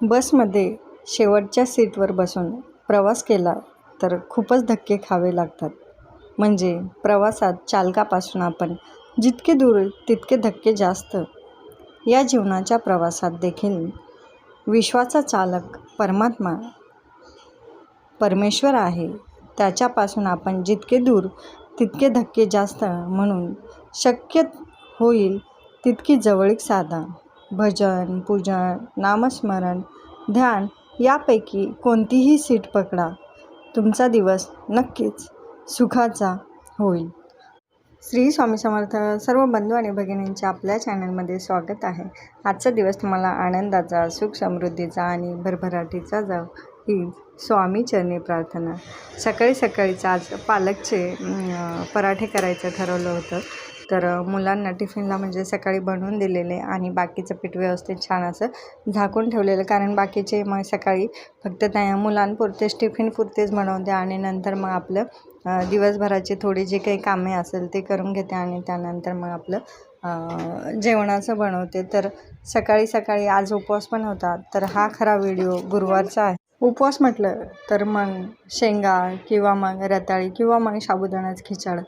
बसमध्ये शेवटच्या सीटवर बसून प्रवास केला तर खूपच धक्के खावे लागतात. म्हणजे प्रवासात चालकापासून आपण जितके दूर तितके धक्के जास्त. या जीवनाच्या प्रवासात देखील विश्वाचा चालक परमात्मा परमेश्वर आहे. त्याच्यापासून आपण जितके दूर तितके धक्के जास्त म्हणून शक्य होईल तितकी जवळीक साधा. भजन पूजन नामस्मरण ध्यान यापैकी कोणतीही सीट पकडा. तुमचा दिवस नक्कीच सुखाचा होईल. श्री स्वामी समर्थ सर्व बंधू आणि भगिनींचे आपल्या चॅनलमध्ये स्वागत आहे. आजचा दिवस तुम्हाला आनंदाचा सुख समृद्धीचा आणि भरभराटीचा जाव ही स्वामी चरणी प्रार्थना. सकाळी सकाळीच आज पालकचे पराठे करायचं ठरवलं होतं. तर मुलांना टिफिनला म्हणजे सकाळी बनवून दिलेले आणि बाकीचं पीठ व्यवस्थित छान असं झाकून ठेवलेलं. कारण बाकीचे मग सकाळी फक्त त्या मुलांपुरतेच टिफिन पुरतेच बनवते आणि नंतर मग आपलं दिवसभराचे दिवसभराची थोडी जी काही कामे असेल ते करून घेते आणि त्यानंतर मग आपलं जेवणाचं बनवते. तर सकाळी सकाळी आज उपवास पण होता. तर हा खरा व्हिडिओ गुरुवारचा आहे. उपवास म्हटलं तर मग शेंगा किंवा मग रताळी किंवा मग साबुदाणाच खिचड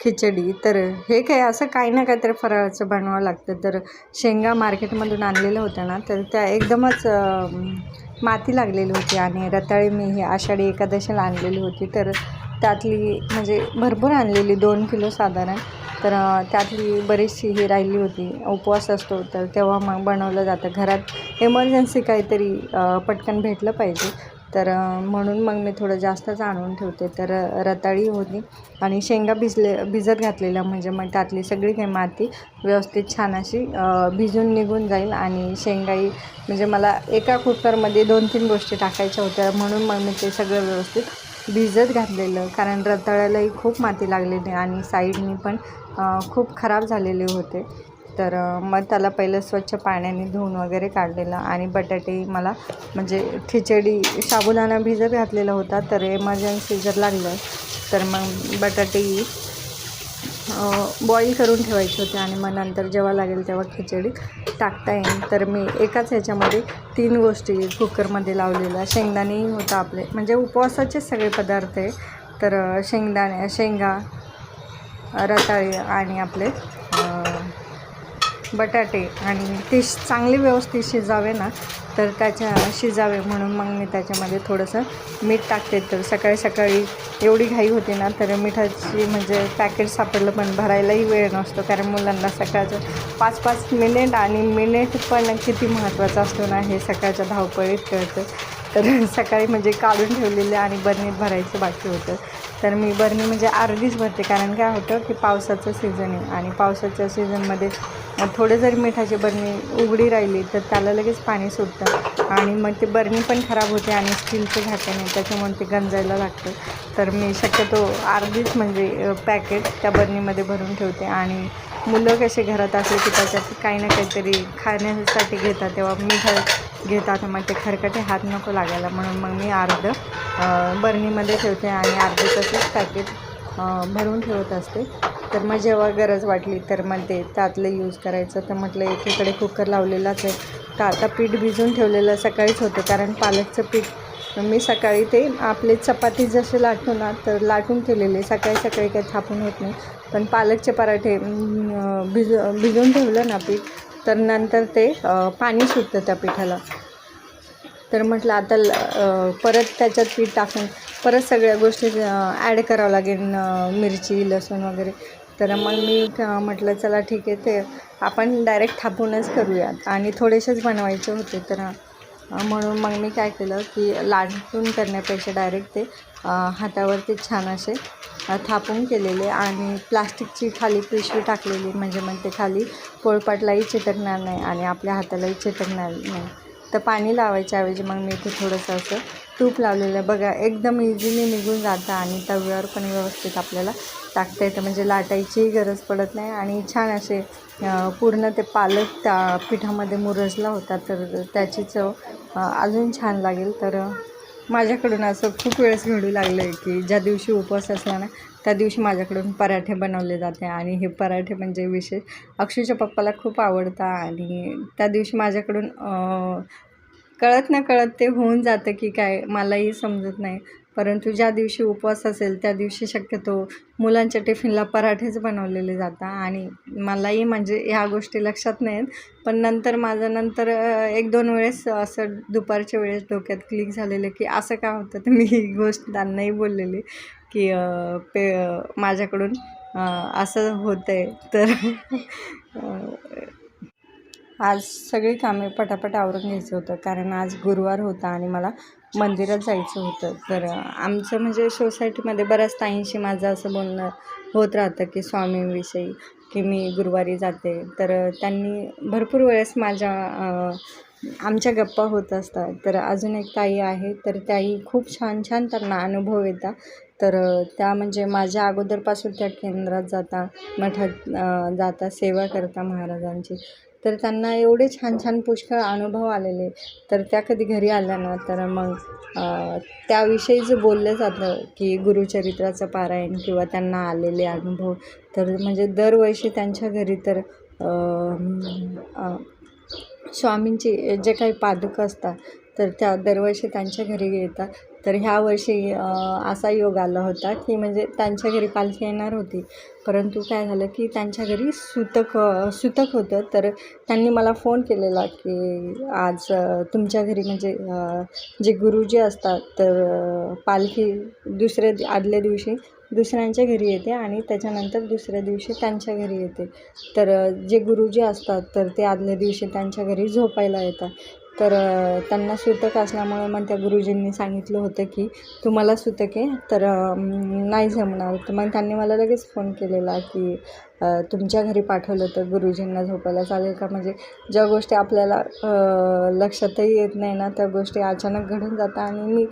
खिचडी. तर हे काय असं काही ना काहीतरी फराळाचं बनवावं लागतं. तर शेंगा मार्केटमधून आणलेल्या होत्या ना तर त्या एकदमच माती लागलेली होती आणि रताळी मी ही आषाढी एकादशीला आणलेली होती. तर त्यातली म्हणजे भरपूर आणलेली दोन किलो साधारण. तर त्यातली बरीचशी ही राहिली होती उपवास असतो तर तेव्हा मग बनवलं जातं. घरात एमर्जन्सी काहीतरी पटकन भेटलं पाहिजे. तर म्हणून मग मी थोडं जास्तच आणून ठेवते. तर रताळी होती आणि शेंगा भिजले भिजत घातलेल्या म्हणजे मग त्यातली सगळी काही माती व्यवस्थित छान अशी भिजून निघून जाईल आणि शेंगाई म्हणजे मला एका कुकरमध्ये दोन तीन गोष्टी टाकायच्या होत्या. म्हणून मग मी ते सगळं व्यवस्थित भिजत घातलेलं. कारण रताळ्यालाही खूप माती लागलेली आणि साईडनी पण खूप खराब झालेले होते. तर मग त्याला पहिलं स्वच्छ पाण्याने धुवून वगैरे काढलेलं आणि बटाटे मला म्हणजे खिचडी साबुदाणा भिजत घातलेला होता तर एमर्जन्सी जर लागलं. तर मग बटाटे बॉईल करून ठेवायचे होते आणि मग नंतर जेव्हा लागेल तेव्हा खिचडी टाकता येईल. तर मी एकाच ह्याच्यामध्ये तीन गोष्टी कुकरमध्ये लावलेल्या. शेंगदाणेही होतं आपले. म्हणजे उपवासाचे सगळे पदार्थ आहे. तर शेंगदाणे शेंगा रताळे आणि आपले बटाटे आणि ते श- चांगले व्यवस्थित शिजावे ना तर त्याच्या शिजावे म्हणून मग मी त्याच्यामध्ये थोडंसं मीठ टाकते. तर सकाळी सकाळी एवढी घाई होती ना तर मिठाची म्हणजे पॅकेट सापडलं पण भरायलाही वेळ नसतो. कारण मुलांना सकाळचं पाच पाच मिनिट आणि मिनिट पण किती महत्त्वाचं असतो ना हे सकाळच्या धावपळीत कळतं. तर सकाळी म्हणजे काढून ठेवलेले आणि बरणीत भरायचं बाकी होतं. तर मी बरणी म्हणजे अर्धीच भरते कारण काय होतं की पावसाचं सीझन आहे आणि पावसाच्या सीझनमध्ये थोडे जरी मिठाची बरणी उघडी राहिली तर त्याला लगेच पाणी सुटतं आणि मग ते बरणी पण खराब होते आणि स्टीलचं झाकण आहे त्याच्यामुळे ते गंजायला लागतं. तर मी शक्यतो अर्धीच म्हणजे पॅकेट त्या बरणीमध्ये भरून ठेवते आणि मुलं कसे घरात असले की त्याच्यात काही ना काहीतरी खाण्यासाठी घेतात तेव्हा मीठ घेतात मग ते खरकटे हात नको लागायला. म्हणून मग मी अर्ध बरणीमध्ये ठेवते आणि अर्धे तसंच पॅकेट भरून ठेवत असते. तर मग जेव्हा गरज वाटली तर मग ते त्यातलं यूज करायचं. तर म्हटलं एकीकडे कुकर लावलेलाच आहे. तर आता पीठ भिजून ठेवलेलं सकाळीच होतं कारण पालकचं पीठ मी सकाळी ते आपले चपाती जसे लाटतो ना तर लाटून ठेवलेले. सकाळी सकाळी काही थापून होत नाही. पण पालकचे पराठे भिज भिजून ठेवलं ना पीठ तर नंतर ते पाणी सुटतं त्या पिठाला. तर म्हटलं आता ल- परत त्याच्यात पीठ टाकून परत सगळ्या गोष्टी ॲड करावं लागेल मिरची लसूण वगैरे. तर मग मी म्हटलं चला ठीक आहे ते आपण डायरेक्ट थापूनच करूयात. आणि थोडेसेच बनवायचे होते तर म्हणून मग मी काय केलं की लाटून करण्यापेक्षा डायरेक्ट ते हातावरती छान असे थापून केलेले आणि प्लास्टिकची खाली पिशवी टाकलेली म्हणजे मग ते खाली पोळपाटलाही चिटकणार नाही आणि आपल्या हातालाही चिटकणार नाही. तर पाणी लावायच्या ऐवजी मग मी इथे थोडंसं असं तूप लावलेलं आहे. बघा एकदम इझिली निघून जातं आणि तव्यावर पण व्यवस्थित आपल्याला टाकता येतं. म्हणजे लाटायचीही गरज पडत नाही आणि छान असे पूर्ण ते पालक त्या पिठामध्ये मुरजला होता तर त्याची चव अजून छान लागेल. तर माझ्याकडून असं खूप वेळेस घडू लागलं आहे की ज्या दिवशी उपवास असला ना त्या दिवशी माझ्याकडून पराठे बनवले जाते आणि हे पराठे म्हणजे विशेष अक्षूच्या पप्पाला खूप आवडतं आणि त्या दिवशी माझ्याकडून कळत न कळत ते होऊन जातं की काय मलाही समजत नाही. परंतु ज्या दिवशी उपवास असेल त्या दिवशी शक्यतो मुलांच्या टिफिनला पराठेच बनवलेले जातात आणि मलाही म्हणजे ह्या गोष्टी लक्षात नाहीत. पण नंतर माझं नंतर एक दोन वेळेस असं दुपारच्या वेळेस डोक्यात क्लिक झालेलं की असं का होतं तर मी ही गोष्ट त्यांनाही बोललेली. की पे माझ्याकडून असं होतं आहे तर आज सगळी कामे पटापट आवरून घ्यायचं होतं. कारण आज गुरुवार होता आणि मला मंदिरात जायचं होतं. तर आमचं म्हणजे सोसायटीमध्ये बऱ्याच ताईंशी माझं असं बोलणं होत राहतं की स्वामींविषयी की मी गुरुवारी जाते. तर त्यांनी भरपूर वेळेस माझ्या आमच्या गप्पा होत असतात. तर अजून एक ताई आहे. तर त्याही खूप छान छान त्यांना अनुभव येतात. तर त्या म्हणजे माझ्या अगोदरपासून त्या केंद्रात जाता मठात जाता सेवा करता महाराजांची. तर त्यांना एवढे छान छान पुष्कळ अनुभव आलेले. तर त्या कधी घरी आल्या ना तर मग त्याविषयी जर बोललं जातं की गुरुचरित्राचं पारायण किंवा त्यांना आलेले अनुभव तर म्हणजे दरवर्षी त्यांच्या घरी तर स्वामींची जे काही पादुका असतात तर त्या दरवर्षी त्यांच्या घरी येतात. तर ह्या वर्षी असा योग आला होता की म्हणजे त्यांच्या घरी पालखी येणार होती. परंतु काय झालं की त्यांच्या घरी सुतक सुतक होतं. तर त्यांनी मला फोन केलेला की आज तुमच्या घरी म्हणजे जे गुरुजी असतात तर पालखी दुसऱ्या आदल्या दिवशी दुसऱ्यांच्या घरी येते आणि त्याच्यानंतर दुसऱ्या दिवशी त्यांच्या घरी येते. तर जे गुरुजी असतात तर ते आदल्या दिवशी त्यांच्या घरी झोपायला येतात. तर त्यांना सुतक असल्यामुळे मग त्या गुरुजींनी सांगितलं होतं की तुम्हाला सुतक आहे तर नाही जमणार. तर मग त्यांनी मला लगेच फोन केलेला की तुमच्या घरी पाठवलं तर गुरुजींना झोपायला चालेल का? म्हणजे ज्या गोष्टी आपल्याला लक्षातही येत नाही ना त्या गोष्टी अचानक घडून जातात आणि मी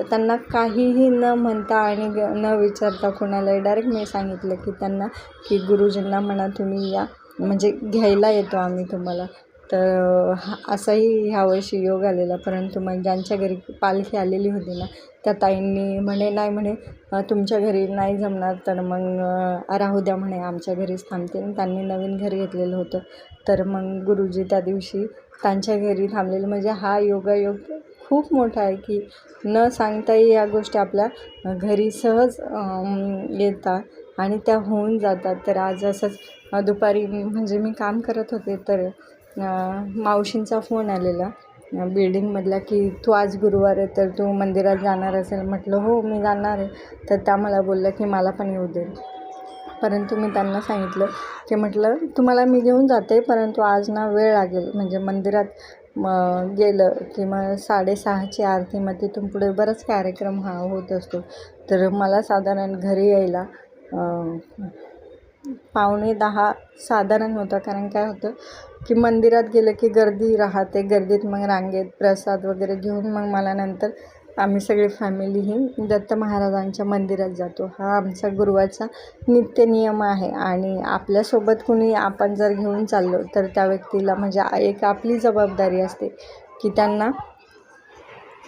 त्यांना काहीही न म्हणता आणि ग- न विचारता कोणालाही डायरेक्ट मी सांगितलं की त्यांना की गुरुजींना म्हणा तुम्ही या. म्हणजे घ्यायला येतो आम्ही तुम्हाला. तर हा असाही ह्यावर्षी योग आलेला. परंतु मग ज्यांच्या घरी पालखी आलेली होती ना त्या ताईंनी म्हणे नाही म्हणे तुमच्या घरी नाही जमणार तर मग राहू द्या म्हणे आमच्या घरीच थांबते आणि त्यांनी नवीन घर घेतलेलं होतं. तर मग गुरुजी त्या दिवशी त्यांच्या घरी थांबलेले. म्हणजे हा योगायोग खूप मोठा आहे की न सांगताही या गोष्टी आपल्या घरी सहज येतात आणि त्या होऊन जातात. तर आज असंच दुपारी म्हणजे मी काम करत होते तर मावशींचा फोन आलेला. बिल्डिंगमधला की तू आज गुरुवार आहे तर तू मंदिरात जाणार असेल. म्हटलं हो मी जाणार आहे. तर त्या मला बोलल्या की मला पण येऊ दे. परंतु मी त्यांना सांगितलं की म्हटलं तुम्हाला मी घेऊन जाते परंतु आज ना वेळ लागेल. म्हणजे मंदिरात मग गेलं की मग साडेसहाची आरती मग तिथून पुढे बराच कार्यक्रम हा होत असतो. तर मला साधारण घरी यायला पावणे दहा साधारण होतं. कारण काय होतं की मंदिरात गेलं की गर्दी राहते. गर्दीत मग रांगेत प्रसाद वगैरे घेऊन मग मला नंतर आम्ही सगळी फॅमिली ही दत्त महाराजांच्या मंदिरात जातो. हा आमचा गुरुवारचा नित्य नियम आहे. आणि आपल्यासोबत कुणी आपण जर घेऊन चाललो तर त्या व्यक्तीला म्हणजे एक आपली जबाबदारी असते की त्यांना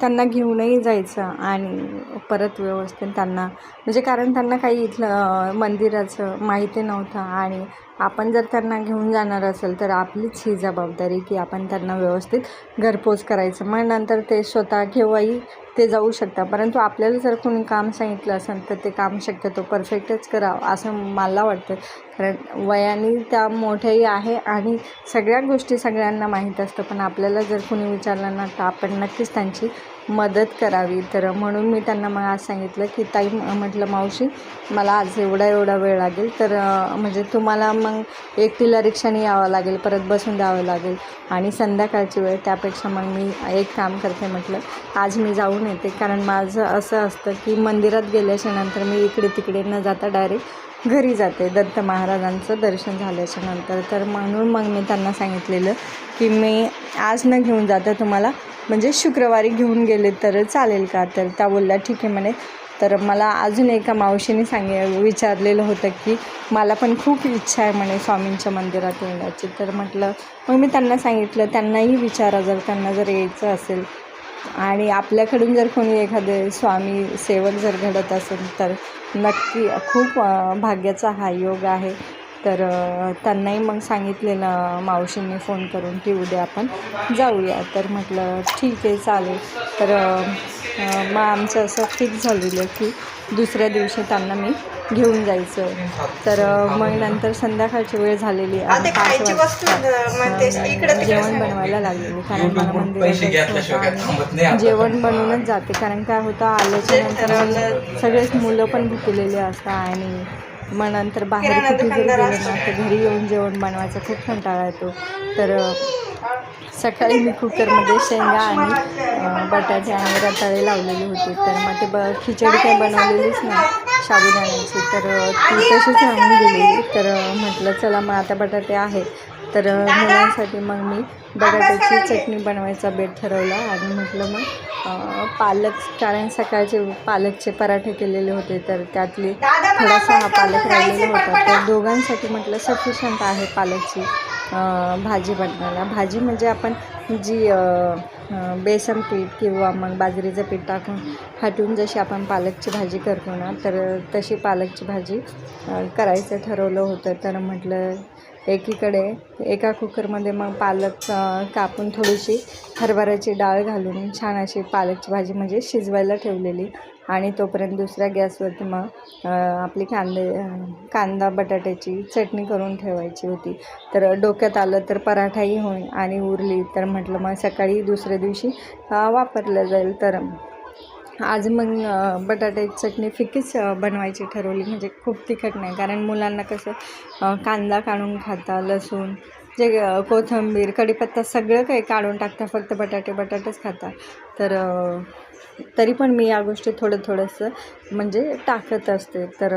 त्यांना घेऊनही जायचं आणि परत व्यवस्थित त्यांना म्हणजे कारण त्यांना काही इथलं मंदिराचं माहिती नव्हतं आणि आपण जर त्यांना घेऊन जाणार असेल तर आपलीच ही जबाबदारी की आपण त्यांना व्यवस्थित घरपोच करायचं. मग नंतर ते स्वतः केव्हाही ते जाऊ शकतात. परंतु आपल्याला जर कोणी काम सांगितलं असेल तर ते काम शक्यतो परफेक्टच करावं असं मला वाटतं. कारण वयाने त्या मोठ्याही आहे आणि सगळ्या गोष्टी सगळ्यांना माहीत असतं. पण आपल्याला जर कोणी विचारलं ना तर आपण नक्कीच त्यांची मदत करावी. तर म्हणून मी त्यांना मग आज सांगितलं की ताई म्हटलं मावशी मला आज एवढा एवढा वेळ लागेल. तर म्हणजे तुम्हाला मग एकटीला रिक्षाने यावं लागेल परत बसून द्यावं लागेल. आणि संध्याकाळची वेळ त्यापेक्षा मग मी एक काम करते म्हटलं. आज मी जाऊन येते. कारण माझं असं असतं की मंदिरात गेल्याच्यानंतर मी इकडे तिकडे न जाता डायरेक्ट घरी जाते. दत्त महाराजांचं दर्शन झाल्याच्यानंतर तर म्हणून मग मी त्यांना सांगितलेलं की मी आज न घेऊन जाता तुम्हाला म्हणजे शुक्रवारी घेऊन गेले तर चालेल का? तर त्या बोलल्या ठीक आहे म्हणे. तर मला अजून एका मावशीने सांगे विचारलेलं होतं की मला पण खूप इच्छा आहे म्हणे स्वामींच्या मंदिरात येण्याची. तर म्हटलं मग मी त्यांना सांगितलं त्यांनाही विचारा जर त्यांना जर यायचं असेल. आणि आपल्याकडून जर कोणी एखादे स्वामी सेवक जर घडत असेल तर नक्की खूप भाग्याचा हा योग आहे. तर त्यांनाही मग सांगितलेलं मावशींनी फोन करून की उद्या आपण जाऊया. तर म्हटलं ठीक आहे चालेल. तर मग आमचं असं फिक्स झालेलं की दुसऱ्या दिवशी त्यांना मी घेऊन जायचं. तर मग नंतर संध्याकाळची वेळ झालेली आणि आता पाच खायची वस्तू वाजता तिकडे जेवण. बनवायला लागलेली कारण मला मंदिरात. जेवण बनवूनच जाते कारण काय होतं आल्याच्यानंतर सगळेच मुलं पण भुकलेले असतात आणि मग नंतर बाहेर कुठे जरी गेलो ना तर घरी येऊन जेवण बनवायचा खूप कंटाळा येतो. तर सकाळी मी कुकरमध्ये शेंगा आणि बटाटे आणि रताळे लावलेले होते. तर मग ते ब खिचडी काही बनवलेलीच नाही साबुदाण्याची तर ती तशीच राहून गेलेली तर म्हटलं चला मग आता बटाटे आहे तर मुलांसाठी मग मी बटाट्याची चटणी बनवायचा बेट ठरवला आणि म्हटलं मग पालक कारण सकाळचे पालकचे पराठे केलेले होते तर त्यातली थोडासा हा पालक राहिलेला होता. तर दोघांसाठी म्हटलं सफिशियंट आहे पालकची भाजी बनवायला. भाजी म्हणजे आपण जी बेसन पीठ किंवा मग बाजरीचं पीठ टाकून हटून जशी आपण पालकची भाजी करतो ना तर तशी पालकची भाजी करायचं ठरवलं होतं. तर म्हटलं एकीकडे एका कुकरमध्ये मग पालक कापून थोडीशी हरभऱ्याची डाळ घालून छान अशी पालकची भाजी म्हणजे शिजवायला ठेवलेली आणि तोपर्यंत दुसऱ्या गॅसवरती मग आपली कांदे कांदा बटाट्याची चटणी करून ठेवायची होती. तर डोक्यात आलं तर पराठाही होईल आणि उरली तर म्हटलं मग सकाळी दुसऱ्या दिवशी वापरलं जाईल. तर आज मग बटाट्याची चटणी फिकीच बनवायची ठरवली. म्हणजे खूप तिखट नाही. कारण मुलांना कसं कांदा काढून खाता लसूण जे कोथिंबीर कढीपत्ता सगळं काही काढून टाकता. फक्त बटाटे बटाटेच खाता. तर तरी पण मी या गोष्टी थोडं थोडंसं म्हणजे टाकत असते. तर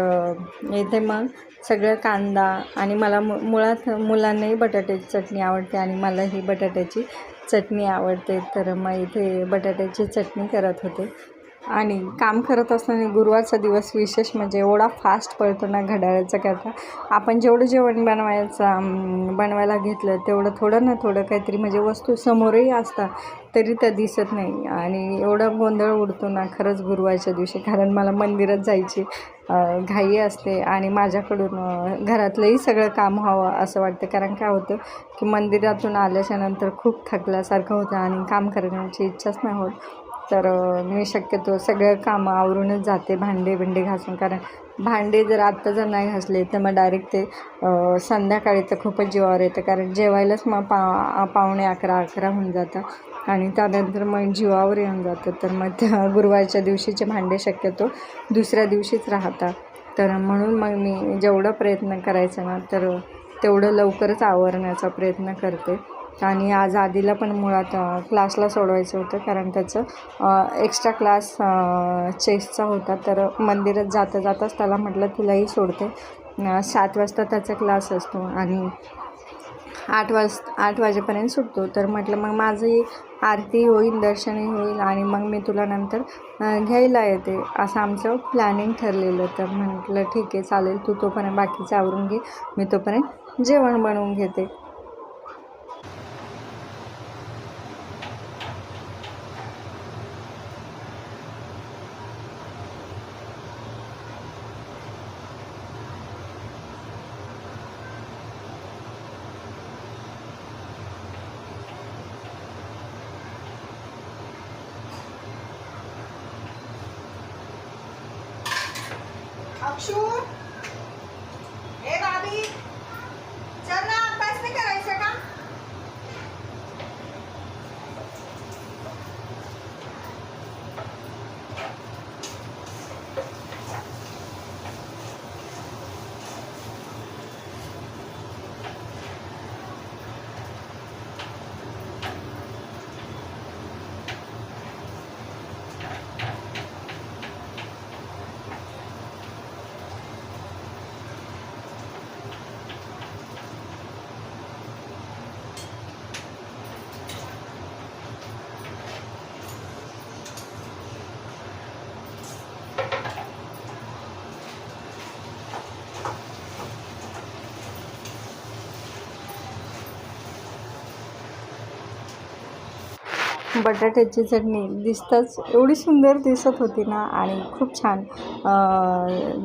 येथे इथे मग सगळं कांदा आणि मला मु मुळात मुलांनाही बटाट्याची चटणी आवडते आणि मलाही बटाट्याची चटणी आवडते. तर मग इथे बटाट्याची चटणी करत होते. आणि काम करत असताना गुरुवारचा दिवस विशेष म्हणजे एवढा फास्ट पळतो ना घड्याळाचा करता आपण जेवढं जेवण बनवायचं बनवायला घेतलं तेवढं थोडं ना थोडं काहीतरी म्हणजे वस्तू समोरही असतात तरी त्या दिसत नाही. आणि एवढा गोंधळ उडतो ना खरंच गुरुवारच्या दिवशी कारण मला मंदिरात जायची घाई असते आणि माझ्याकडून घरातलंही सगळं काम व्हावं असं वाटतं. कारण काय होतं की मंदिरातून आल्याच्यानंतर खूप थकल्यासारखं होतं आणि काम करण्याची इच्छाच नाही होत. तर मी शक्यतो सगळं कामं आवरूनच जाते भांडे बिंडे घासून. कारण भांडे जर आत्ता जर नाही घासले तर मग डायरेक्ट ते संध्याकाळी तर खूपच जीवावर येतं. कारण जेवायलाच मग पा पावणे अकरा अकरा होऊन जातं. आणि त्यानंतर मग जीवावर येऊन जातं. तर मग त्या गुरुवारच्या दिवशीचे भांडे शक्यतो दुसऱ्या दिवशीच राहतात. तर म्हणून मग मी जेवढं प्रयत्न करायचा ना तर तेवढं लवकरच आवरण्याचा प्रयत्न करते. आणि आज आधीला पण मुळात क्लासला सोडवायचं होतं कारण त्याचं एक्स्ट्रा क्लास चेसचा होता. तर मंदिरात जाता जाताच त्याला म्हटलं तुलाही सोडते. सात वाजता त्याचा क्लास असतो आणि आठ वाज आठ वाजेपर्यंत सुटतो. तर म्हटलं मग माझंही आरती होईल दर्शनही होईल आणि मग मी तुला नंतर घ्यायला येते. असं आमचं प्लॅनिंग ठरलेलं. तर म्हटलं ठीक आहे चालेल. तू तोपर्यंत बाकीचं आवरून घे. मी तोपर्यंत जेवण बनवून घेते. बटाट्याची चटणी दिसताच एवढी सुंदर दिसत होती ना आणि खूप छान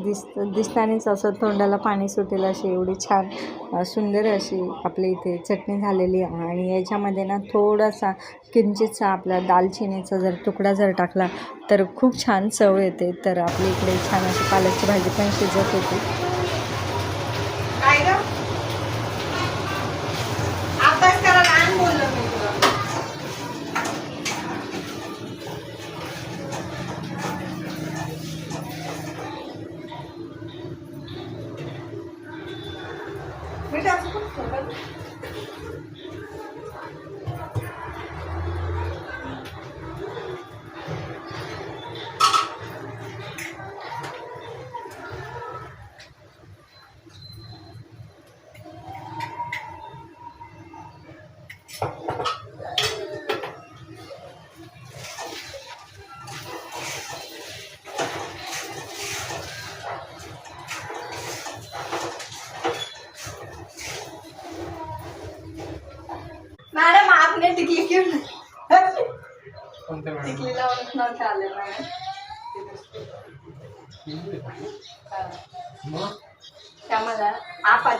दिस दिसतानेच असं तोंडाला पाणी सुटेल अशी एवढी छान सुंदर अशी आपल्या इथे चटणी झालेली आणि याच्यामध्ये ना थोडासा किंचितचा आपला दालचिनीचा जर तुकडा जर टाकला तर खूप छान चव येते. तर आपल्या इकडे छान अशी पालकची भाजी पण शिजत होती.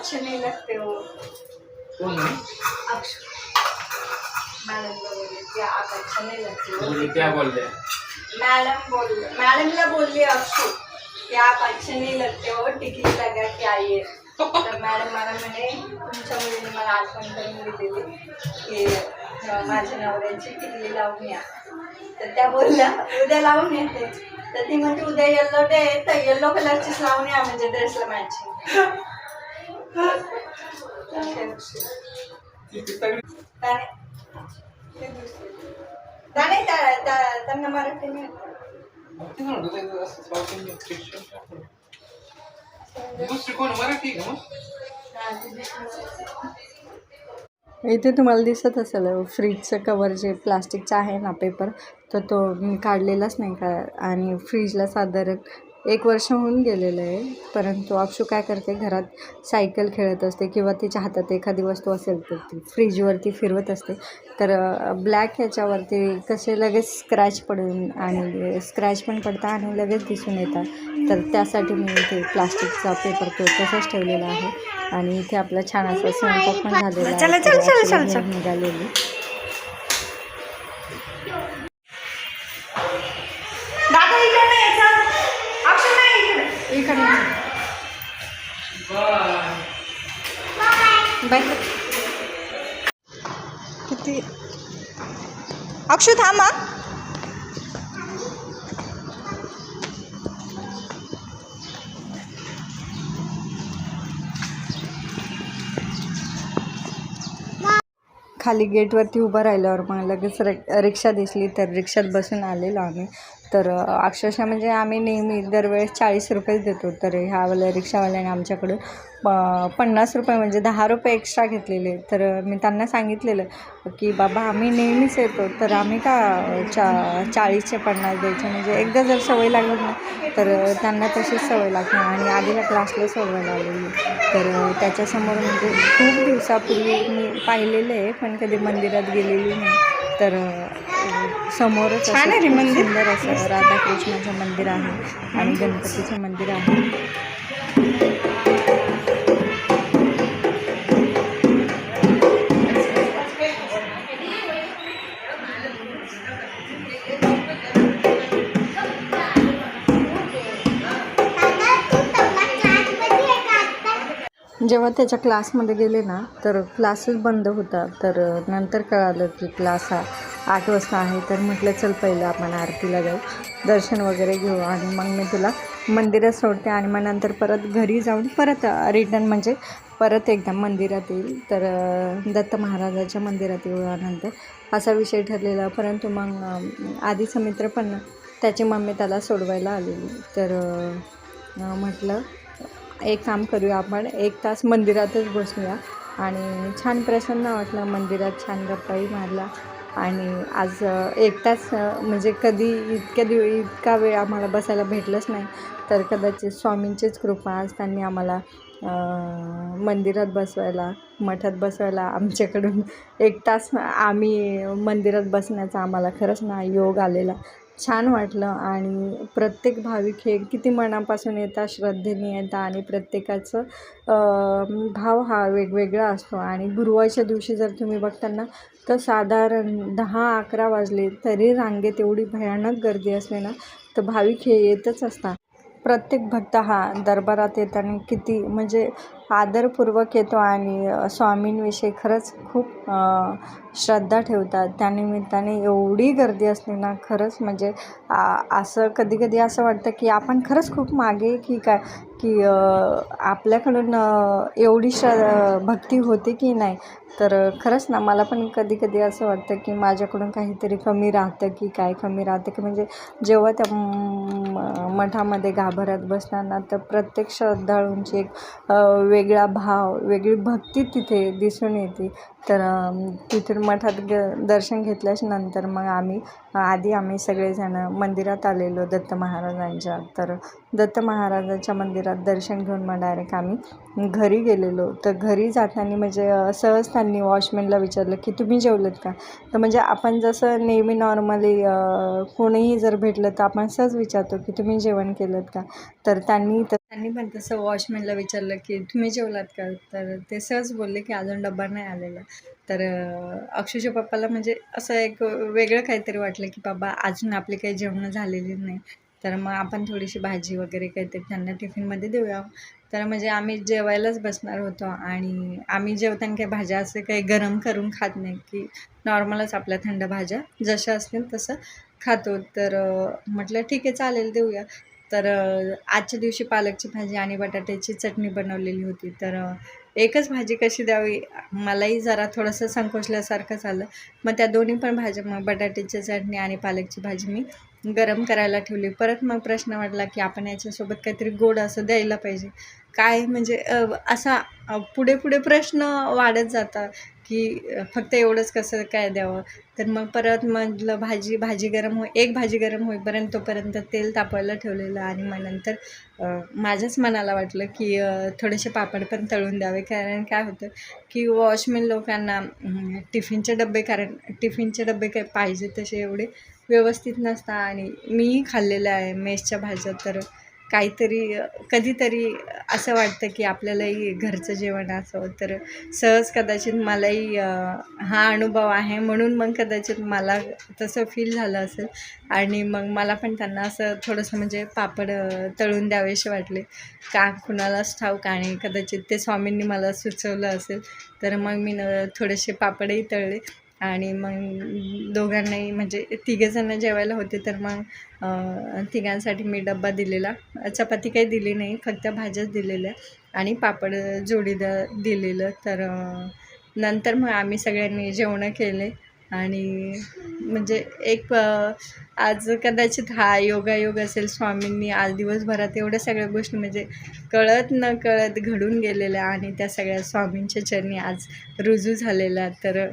अच्छे नहीं लगते हो कोण? अक्षु। मैडम नहीं लगते हो बोलली क्या बोलले मैडम बोल मैडम ला बोलली अक्षु आप अच्छे नहीं लगते हो टिकली लगा के आइए तर मॅडम मला म्हणे तुमच्या मुलीने मला आठवण करून दिलेली की माझ्या नवऱ्याची टिकली लावून या. तर त्या बोलल्या उद्या लावून येते. तर ती म्हणते उद्या येल्लो डे तर येल्लो कलरचीच लावून या म्हणजे ड्रेसला मॅचिंग त्यांना मराठी दुसरी कोण मराठी इथे तुम्हाला दिसत असेल फ्रीजचं कवर जे प्लास्टिकचं आहे ना पेपर तर तो मी काढलेलाच नाही का? आणि फ्रीजला साधारण एक वर्ष होऊन गेलेलं आहे. परंतु अक्षू काय करते? घरात सायकल खेळत असते किंवा तिच्या हातात एखादी वस्तू असेल तर ती फ्रीजवरती फिरवत असते. तर ब्लॅक ह्याच्यावरती कसे लगेच स्क्रॅच पडून आणि स्क्रॅच पण पडतात आणि लगेच दिसून येतात. तर त्यासाठी मी इथे प्लास्टिकचा पेपर तो तसाच ठेवलेला आहे. आणि इथे आपला छान असा स्वयंपाक पण झालेला निघालेली. बाय. किती? अक्षु थांबा खाली गेटवरती उभं राहिल्यावर मग लगेच रिक्षा दिसली तर रिक्षात बसून आलेलो आम्ही. तर अक्षरशः म्हणजे आम्ही नेहमी दरवेळेस चाळीस रुपयेच देतो. तर ह्यावाल्या रिक्षावाल्याने आमच्याकडून प पन्नास रुपये म्हणजे दहा रुपये एक्स्ट्रा घेतलेले. तर मी त्यांना सांगितलेलं की बाबा आम्ही नेहमीच येतो. तर आम्ही का चा चाळीसचे पन्नास द्यायचे? म्हणजे एकदा जर सवय लागली ना तर त्यांना तशीच सवय लागते. आणि आधीला क्लासला सवय लागलेली तर त्याच्यासमोर म्हणजे खूप दिवसापूर्वी मी पाहिलेलं आहे पण कधी मंदिरात गेलेली नाही. तर समोरच छान आहे रे खूप मंदिर. सुंदर असं राधाकृष्णाचं मंदिर आहे आणि गणपतीचं मंदिर आहे जेव्हा त्याच्या क्लासमध्ये गेले ना तर क्लासेस बंद होता. तर नंतर कळालं की क्लास हा आठ वाजता आहे. तर म्हटलं चल पहिलं आपण आरतीला जाऊ. दर्शन वगैरे घेऊ. आणि मग मी तुला मंदिरात सोडते. आणि मग नंतर परत घरी जाऊन परत रिटर्न म्हणजे परत एकदा मंदिरात येईल. तर दत्त महाराजाच्या मंदिरात येऊ नंतर असा विषय ठरलेला. परंतु मग आधीचा मित्र पण त्याची मम्मी त्याला सोडवायला आलेली. तर म्हटलं एक काम करूया आपण एक तास मंदिरातच बसूया. आणि छान प्रसन्न वाटलं मंदिरात छान गप्पाही मारला आणि आज एक तास म्हणजे कधी इतक्या दिव इतका वेळ आम्हाला बसायला भेटलंच नाही. तर कदाचित स्वामींचीच कृपा आज त्यांनी आम्हाला मंदिरात बसवायला मठात बसवायला आमच्याकडून एक तास आम्ही मंदिरात बसण्याचा आम्हाला खरंच ना योग आलेला. छान वाटलं आणि प्रत्येक भाविक हे किती मनापासून येतात श्रद्धेने येतात आणि प्रत्येकाचं भाव हा वेगवेगळा असतो. आणि गुरुवारच्या दिवशी जर तुम्ही बघताना तर साधारण दहा अकरा वाजले तरी रांगेत एवढी भयानक गर्दी असते ना तर भाविक हे येतच असतात. प्रत्येक भक्त हा दरबारात येताना किती म्हणजे आदरपूर्वक येतो आणि स्वामींविषयी खरंच खूप श्रद्धा ठेवतात. त्यानिमित्ताने एवढी गर्दी असते ना खरंच म्हणजे आ- असं कधी कधी असं वाटतं की आपण खरंच खूप मागे की काय की आपल्याकडून एवढी श्र भक्ती होते की नाही? तर खरंच ना मला पण कधी कधी असं वाटतं की माझ्याकडून काहीतरी कमी राहतं की काय कमी राहतं की म्हणजे जेव्हा त्या मठामध्ये मठामध्ये गाभाऱ्यात बसताना तर प्रत्येक श्रद्धाळूंची एक वे वेगळा भाव वेगळी भक्ती तिथे दिसून येते. तर तिथून मठात ग दर्शन घेतल्याच्या नंतर मग आम्ही आधी आम्ही सगळेजणं मंदिरात आलेलो दत्त महाराजांच्या. तर दत्त महाराजांच्या मंदिरात दर्शन घेऊन मग डायरेक्ट आम्ही घरी गेलेलो. तर घरी जाताना म्हणजे सहज त्यांनी वॉचमॅनला विचारलं की तुम्ही जेवलेत का? तर म्हणजे आपण जसं नेहमी नॉर्मली कोणीही जर भेटलं तर आपण सहज विचारतो की तुम्ही जेवण केलं का? तर त्यांनी तर त्यांनी पण तसं वॉचमॅनला विचारलं की तुम्ही जेवलात का? तर ते सहज बोलले की अजून डब्बा नाही आलेला. तर अ, अक्षूच्या पप्पाला म्हणजे असं एक वेगळं काहीतरी वाटलं की बाबा अजून आपली काही जेवणं झालेली नाही. तर मग आपण थोडीशी भाजी वगैरे काहीतरी त्यांना टिफिनमध्ये देऊया. तर म्हणजे आम्ही जेवायलाच बसणार होतो आणि आम्ही जेवताना काही भाज्या असं काही गरम करून खात नाही की नॉर्मलच आपल्या थंड भाज्या जशा असतील तसं खातो. तर म्हटलं ठीक आहे चालेल देऊया. तर आजच्या दिवशी पालकची भाजी आणि बटाट्याची चटणी बनवलेली होती. तर एकच भाजी कशी द्यावी? मलाही जरा थोडंसं संकोचल्यासारखं झालं. मग त्या दोन्ही पण भाज्या मग बटाट्याची चटणी आणि पालकची भाजी मी गरम करायला ठेवली. परत मग प्रश्न वाटला की आपण याच्यासोबत काहीतरी गोड असं द्यायला पाहिजे. काय म्हणजे असा पुढे पुढे प्रश्न वाढत जातात. की फक्त एवढंच कसं काय द्यावं? तर मग परत म्हटलं भाजी भाजी गरम हो एक भाजी गरम होईपर्यंत तोपर्यंत तेल तापवायला ठेवलेलं आणि मग नंतर माझ्याच मनाला वाटलं की थोडेसे पापड पण तळून द्यावे. कारण काय होतं की वॉशमेन लोकांना टिफिनचे डबे कारण टिफिनचे डबे काय पाहिजे तसे एवढे व्यवस्थित नसतात आणि मीही खाल्लेलं आहे मेसच्या भाज्या तर काहीतरी कधीतरी असं वाटतं की आपल्यालाही घरचं जेवण असावं. तर सहज कदाचित मलाही हा अनुभव आहे. म्हणून मग कदाचित मला तसं फील झालं असेल. आणि मग मला पण त्यांना असं थोडंसं म्हणजे पापड तळून द्यावेसे वाटले. का कुणालाच ठाऊक आणि कदाचित ते स्वामींनी मला सुचवलं असेल. तर मग मी न थोडेसे पापडही तळले. आणि मग दोघांनाही म्हणजे तिघेजणं जेवायला होते तर मग तिघांसाठी मी डब्बा दिलेला. चपाती काही दिली नाही फक्त भाज्याच दिलेल्या आणि पापड जोडीदार दिलेलं. तर नंतर मग आम्ही सगळ्यांनी जेवणं केले आणि म्हणजे एक आज कदाचित हा योगायोग असेल स्वामींनी आज दिवसभरात एवढ्या सगळ्या गोष्टी म्हणजे कळत न कळत घडून गेलेल्या आणि त्या सगळ्या स्वामींच्या चरणी आज रुजू झालेल्या. तर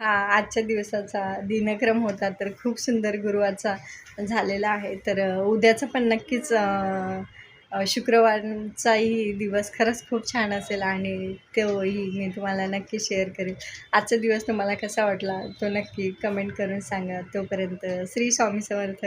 हा आजच्या दिवसाचा दिनक्रम होता तर खूप सुंदर गुरुवारचा झालेला आहे. तर उद्याचं पण नक्कीच शुक्रवारचाही दिवस खरंच खूप छान असेल आणि तोही मी तुम्हाला नक्की शेअर करेल. आजचा दिवस तुम्हाला कसा वाटला तो नक्की कमेंट करून सांगा. तोपर्यंत श्री स्वामी समर्थ.